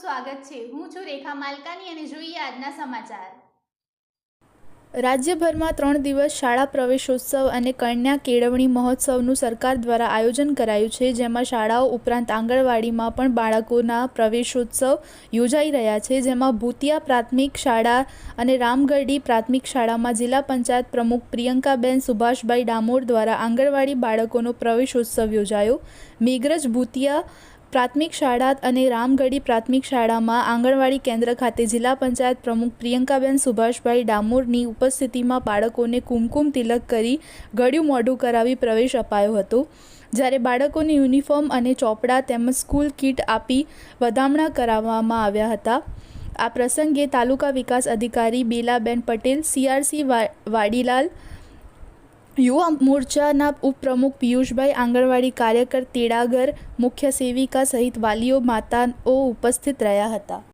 સ્વાગત છે. હું છું રેખા માલકાની અને જોઈએ આજના સમાચાર. રાજ્યભરમાં ત્રણ દિવસ શાળા પ્રવેશોત્સવ અને કન્યા કેળવણી મહોત્સવનું સરકાર દ્વારા આયોજન કરાયું છે, જેમાં શાળાઓ ઉપરાંત આંગણવાડીમાં પણ બાળકોના પ્રવેશોત્સવ યોજાઈ રહ્યા છે, જેમાં ભૂતિયા પ્રાથમિક શાળા અને રામગઢી પ્રાથમિક શાળામાં જિલ્લા પંચાયત પ્રમુખ પ્રિયંકાબેન સુભાષભાઈ ડામોર દ્વારા આંગણવાડી બાળકોનો પ્રવેશોત્સવ યોજાયો. મેઘરજ ભૂતિયા પ્રાથમિક શાળા અને રામગઢી પ્રાથમિક શાળામાં આંગણવાડી કેન્દ્ર ખાતે જિલ્લા પંચાયત પ્રમુખ પ્રિયંકાબેન સુભાષભાઈ ડામોરની ઉપસ્થિતિમાં બાળકોને કુમકુમ તિલક કરી ગળ્યું મોઢું કરાવી પ્રવેશ અપાયો હતો. જ્યારે બાળકોને યુનિફોર્મ અને ચોપડા તેમજ સ્કૂલ કીટ આપી વધામણા કરાવવામાં આવ્યા હતા. આ પ્રસંગે તાલુકા વિકાસ અધિકારી બેલાબેન પટેલ, સીઆરસી વાડીલાલ યુવા મોરચાના ઉપપ્રમુખ પિયુષભાઈ આંગણવાડી કાર્યકર તેડાગર મુખ્ય સેવિકા સહિત વાલીઓ માતાઓ ઉપસ્થિત રહ્યા હતા.